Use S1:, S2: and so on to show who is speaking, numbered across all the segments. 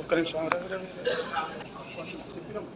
S1: ఒక్క నిమిషం Ravi, Ravi, Ravi.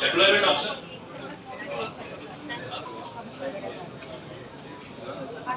S2: Deployment option.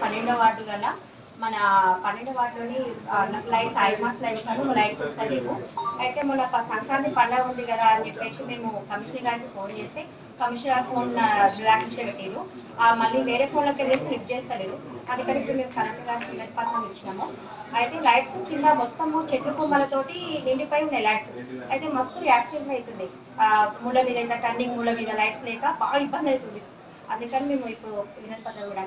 S3: పన్నెండవ వార్డు గల మన పన్నెండు వాటిలోని లైట్స్ ఐమాస్ లైట్స్ అని లైట్స్ వస్తలేవు అయితే మన సంక్రాంతి పండుగ ఉంది కదా అని చెప్పేసి మేము కమిషనర్ గారికి ఫోన్ చేస్తే కమిషనర్ గారు ఫోన్ రిలాక్స్ పెట్టారు మళ్ళీ వేరే ఫోన్లోకి వెళ్ళి స్లిప్ చేస్తలేరు. అందుకని ఇప్పుడు మేము కలెక్టర్ గారికి వినతి పత్రం ఇచ్చినాము. అయితే లైట్స్ కింద మొత్తము చెట్లు కొమ్మలతోటి నిండిపోయి ఉన్నాయి లైట్స్. అయితే మస్తు యాక్సిడెంట్ అవుతుంది మూల మీద ఇట్లా టర్నింగ్ మూల మీద లైట్స్ లేక బాగా ఇబ్బంది అవుతుంది. అందుకని మేము ఇప్పుడు వినతి పత్రం కూడా